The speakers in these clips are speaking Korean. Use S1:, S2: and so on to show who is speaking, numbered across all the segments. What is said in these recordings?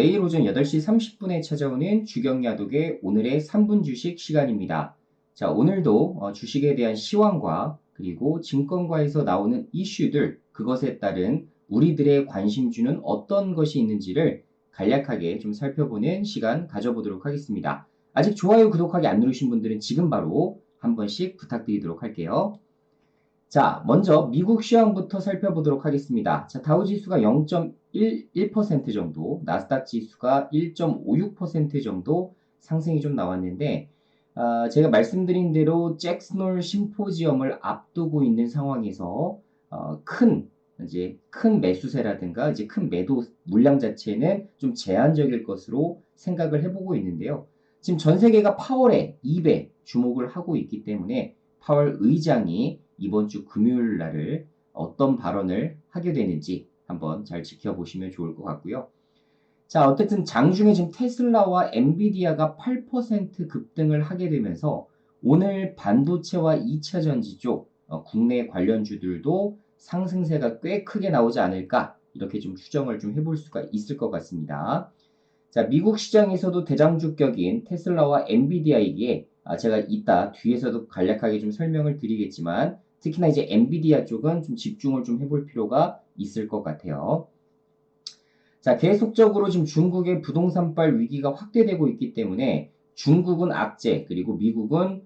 S1: 매일 오전 8시 30분에 찾아오는 주경야독의 오늘의 3분 주식 시간입니다. 자, 오늘도 어, 주식에 대한 시황과 그리고 증권가에서 나오는 이슈들, 그것에 따른 우리들의 관심 주는 어떤 것이 있는지를 간략하게 좀 살펴보는 시간 가져보도록 하겠습니다. 아직 좋아요, 구독하기 안 누르신 분들은 지금 바로 한 번씩 부탁드리도록 할게요. 자, 먼저 미국 시황부터 살펴보도록 하겠습니다. 자, 다우 지수가 0.11% 정도, 나스닥 지수가 1.56% 정도 상승이 좀 나왔는데, 어, 제가 말씀드린 대로 잭스놀 심포지엄을 앞두고 있는 상황에서 어, 큰 이제 큰 매수세라든가 이제 큰 매도 물량 자체는 좀 제한적일 것으로 생각을 해보고 있는데요. 지금 전 세계가 파월에 2배 주목을 하고 있기 때문에 파월 의장이 이번 주 금요일 날을 어떤 발언을 하게 되는지 한번 잘 지켜보시면 좋을 것 같고요. 자, 어쨌든 장중에 지금 테슬라와 엔비디아가 8% 급등을 하게 되면서 오늘 반도체와 2차 전지 쪽 어, 국내 관련주들도 상승세가 꽤 크게 나오지 않을까 이렇게 좀 추정을 좀 해볼 수가 있을 것 같습니다. 자, 미국 시장에서도 대장주격인 테슬라와 엔비디아이기에 아, 제가 이따 뒤에서도 간략하게 좀 설명을 드리겠지만 특히나 이제 엔비디아 쪽은 좀 집중을 좀 해볼 필요가 있을 것 같아요. 자, 계속적으로 지금 중국의 부동산발 위기가 확대되고 있기 때문에 중국은 악재, 그리고 미국은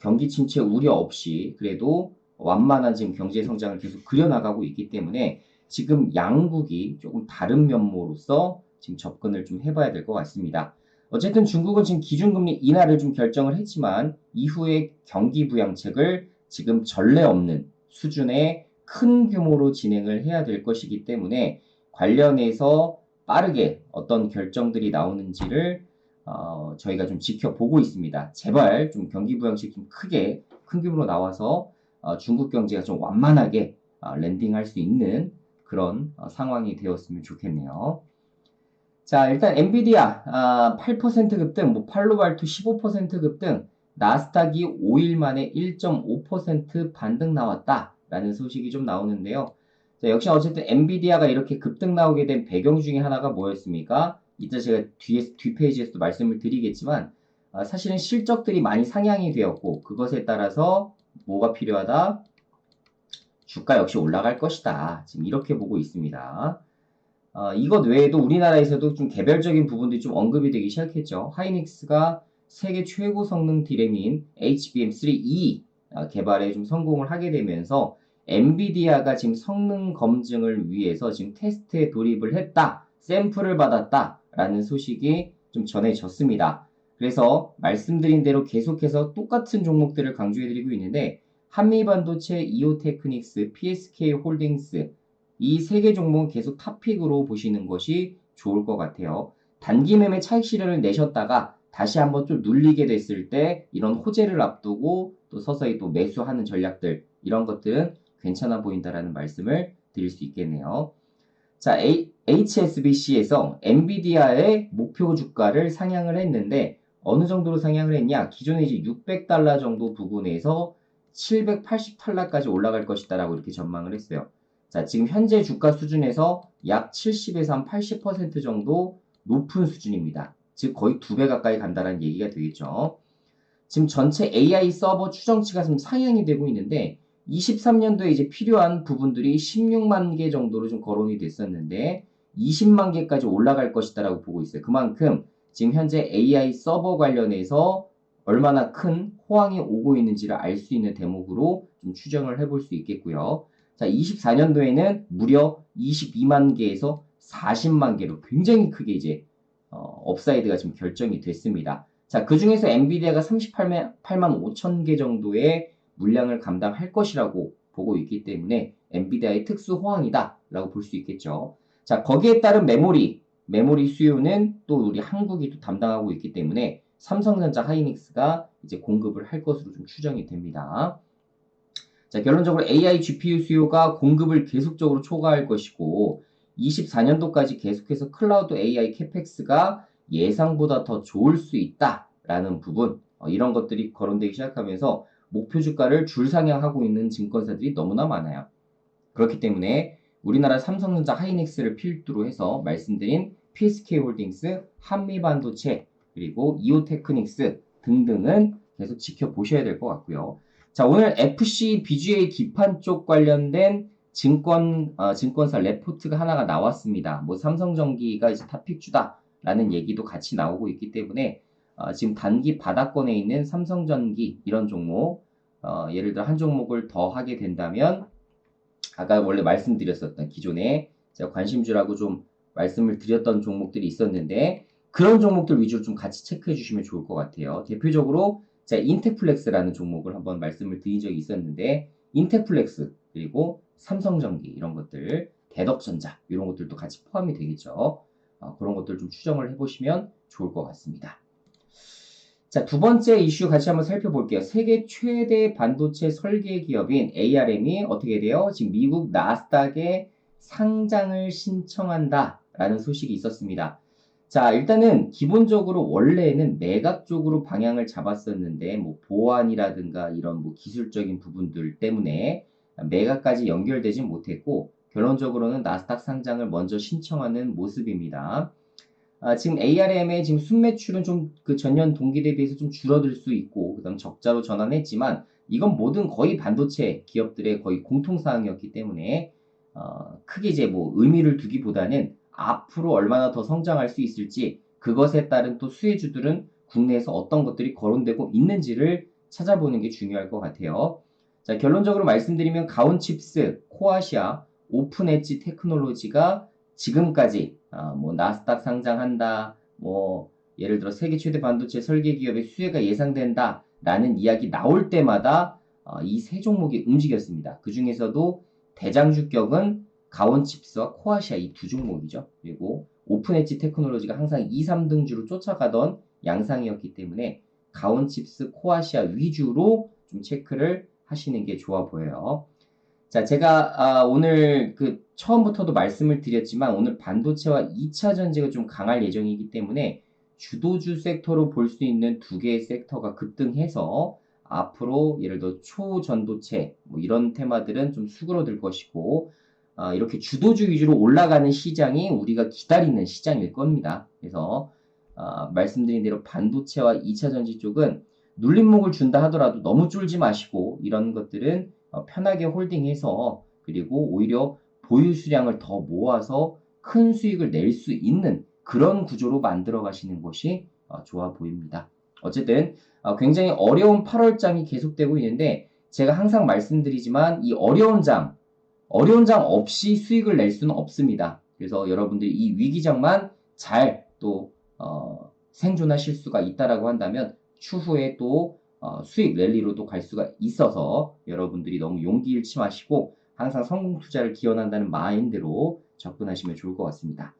S1: 경기 침체 우려 없이 그래도 완만한 지금 경제 성장을 계속 그려나가고 있기 때문에 지금 양국이 조금 다른 면모로서 지금 접근을 좀 해봐야 될 것 같습니다. 어쨌든 중국은 지금 기준금리 인하를 좀 결정을 했지만 이후에 경기 부양책을 지금 전례 없는 수준의 큰 규모로 진행을 해야 될 것이기 때문에 관련해서 빠르게 어떤 결정들이 나오는지를 어, 저희가 좀 지켜보고 있습니다. 제발 좀 경기 부양책 좀 크게 큰 규모로 나와서 어, 중국 경제가 좀 완만하게 어, 랜딩할 수 있는 그런 어, 상황이 되었으면 좋겠네요. 자, 일단 엔비디아 아, 8% 급등, 뭐 팔로발투 15% 급등, 나스닥이 5일 만에 1.5% 반등 나왔다라는 소식이 좀 나오는데요. 자, 역시 어쨌든 엔비디아가 이렇게 급등 나오게 된 배경 중에 하나가 뭐였습니까? 이따 제가 뒤에 뒷페이지에서도 말씀을 드리겠지만 아, 사실은 실적들이 많이 상향이 되었고 그것에 따라서 뭐가 필요하다? 주가 역시 올라갈 것이다. 지금 이렇게 보고 있습니다. 어, 이것 외에도 우리나라에서도 좀 개별적인 부분들이 좀 언급이 되기 시작했죠. 하이닉스가 세계 최고 성능 디램인 HBM3E 어, 개발에 좀 성공을 하게 되면서 엔비디아가 지금 성능 검증을 위해서 지금 테스트에 돌입을 했다, 샘플을 받았다라는 소식이 좀 전해졌습니다. 그래서 말씀드린 대로 계속해서 똑같은 종목들을 강조해드리고 있는데 한미반도체, 이오테크닉스, PSK 홀딩스 이 세 개 종목은 계속 탑픽으로 보시는 것이 좋을 것 같아요. 단기 매매 차익 실현을 내셨다가 다시 한번 좀 눌리게 됐을 때 이런 호재를 앞두고 또 서서히 또 매수하는 전략들 이런 것들은 괜찮아 보인다라는 말씀을 드릴 수 있겠네요. 자, HSBC에서 엔비디아의 목표 주가를 상향을 했는데 어느 정도로 상향을 했냐? 기존에 이제 600달러 정도 부근에서 780달러까지 올라갈 것이다라고 이렇게 전망을 했어요. 자, 지금 현재 주가 수준에서 약 70에서 한 80% 정도 높은 수준입니다. 즉 거의 두 배 가까이 간다는 얘기가 되겠죠. 지금 전체 AI 서버 추정치가 좀 상향이 되고 있는데 23년도에 이제 필요한 부분들이 16만 개 정도로 좀 거론이 됐었는데 20만 개까지 올라갈 것이다라고 보고 있어요. 그만큼 지금 현재 AI 서버 관련해서 얼마나 큰 호황이 오고 있는지를 알 수 있는 대목으로 좀 추정을 해볼 수 있겠고요. 자, 24년도에는 무려 22만 개에서 40만 개로 굉장히 크게 이제 어, 업사이드가 지금 결정이 됐습니다. 자, 그 중에서 엔비디아가 38만 8만 5천 개 정도의 물량을 감당할 것이라고 보고 있기 때문에 엔비디아의 특수 호황이다라고 볼 수 있겠죠. 자, 거기에 따른 메모리, 메모리 수요는 또 우리 한국이 또 담당하고 있기 때문에 삼성전자 하이닉스가 이제 공급을 할 것으로 좀 추정이 됩니다. 자, 결론적으로 AI GPU 수요가 공급을 계속적으로 초과할 것이고 24년도까지 계속해서 클라우드 AI 캐펙스가 예상보다 더 좋을 수 있다라는 부분 어, 이런 것들이 거론되기 시작하면서 목표 주가를 줄상향하고 있는 증권사들이 너무나 많아요. 그렇기 때문에 우리나라 삼성전자 하이닉스를 필두로 해서 말씀드린 PSK 홀딩스, 한미반도체, 그리고 이오테크닉스 등등은 계속 지켜보셔야 될 것 같고요. 자, 오늘 FC BGA 기판 쪽 관련된 증권, 어, 증권사 레포트가 하나가 나왔습니다. 뭐 삼성전기가 이제 탑픽주다라는 얘기도 같이 나오고 있기 때문에 어, 지금 단기 바닥권에 있는 삼성전기 이런 종목, 어, 예를 들어 한 종목을 더 하게 된다면 아까 원래 말씀드렸었던 기존에 제가 관심주라고 좀 말씀을 드렸던 종목들이 있었는데 그런 종목들 위주로 좀 같이 체크해 주시면 좋을 것 같아요. 대표적으로 제가 인테플렉스라는 종목을 한번 말씀을 드린 적이 있었는데 인테플렉스 그리고 삼성전기 이런 것들 대덕전자 이런 것들도 같이 포함이 되겠죠. 어, 그런 것들 좀 추정을 해보시면 좋을 것 같습니다. 자, 두 번째 이슈 같이 한번 살펴볼게요. 세계 최대 반도체 설계 기업인 ARM이 어떻게 돼요? 지금 미국 나스닥에 상장을 신청한다라는 소식이 있었습니다. 자, 일단은 기본적으로 원래는 매각 쪽으로 방향을 잡았었는데 뭐 보안이라든가 이런 뭐 기술적인 부분들 때문에 매각까지 연결되지 못했고 결론적으로는 나스닥 상장을 먼저 신청하는 모습입니다. 아, 지금 ARM의 지금 순매출은 좀 그 전년 동기 대비해서 좀 줄어들 수 있고 그다음 적자로 전환했지만 이건 모든 거의 반도체 기업들의 거의 공통 사항이었기 때문에 어, 크게 이제 뭐 의미를 두기보다는 앞으로 얼마나 더 성장할 수 있을지 그것에 따른 또 수혜주들은 국내에서 어떤 것들이 거론되고 있는지를 찾아보는 게 중요할 것 같아요. 자, 결론적으로 말씀드리면 가온칩스, 코아시아, 오픈엣지 테크놀로지가 지금까지 아, 뭐 나스닥 상장한다, 뭐 예를 들어 세계 최대 반도체 설계 기업의 수혜가 예상된다 라는 이야기 나올 때마다 어, 이세 종목이 움직였습니다. 그 중에서도 대장주격은 가온칩스와 코아시아 이 두 종목이죠. 그리고 오픈엣지 테크놀로지가 항상 2, 3등주로 쫓아가던 양상이었기 때문에 가온칩스, 코아시아 위주로 좀 체크를 하시는 게 좋아 보여요. 자, 제가 아, 오늘 그 처음부터도 말씀을 드렸지만 오늘 반도체와 2차 전지가 좀 강할 예정이기 때문에 주도주 섹터로 볼 수 있는 두 개의 섹터가 급등해서 앞으로 예를 들어 초전도체 뭐 이런 테마들은 좀 수그러들 것이고 아, 이렇게 주도주 위주로 올라가는 시장이 우리가 기다리는 시장일 겁니다. 그래서 아, 말씀드린 대로 반도체와 2차 전지 쪽은 눌림목을 준다 하더라도 너무 쫄지 마시고 이런 것들은 어, 편하게 홀딩해서 그리고 오히려 보유 수량을 더 모아서 큰 수익을 낼 수 있는 그런 구조로 만들어 가시는 것이 어, 좋아 보입니다. 어쨌든 어, 굉장히 어려운 8월장이 계속되고 있는데 제가 항상 말씀드리지만 이 어려운 장, 어려운 장 없이 수익을 낼 수는 없습니다. 그래서 여러분들이 이 위기장만 잘또 생존하실 수가 있다라고 한다면 추후에 또 어, 수익 랠리로도 갈 수가 있어서 여러분들이 너무 용기 잃지 마시고 항상 성공 투자를 기원한다는 마인드로 접근하시면 좋을 것 같습니다.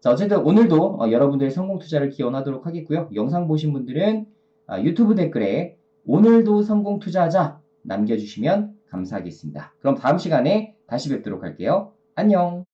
S1: 자, 어쨌든 오늘도 어, 여러분들의 성공 투자를 기원하도록 하겠고요. 영상 보신 분들은 어, 유튜브 댓글에 오늘도 성공 투자하자 남겨주시면 감사하겠습니다. 그럼 다음 시간에 다시 뵙도록 할게요. 안녕!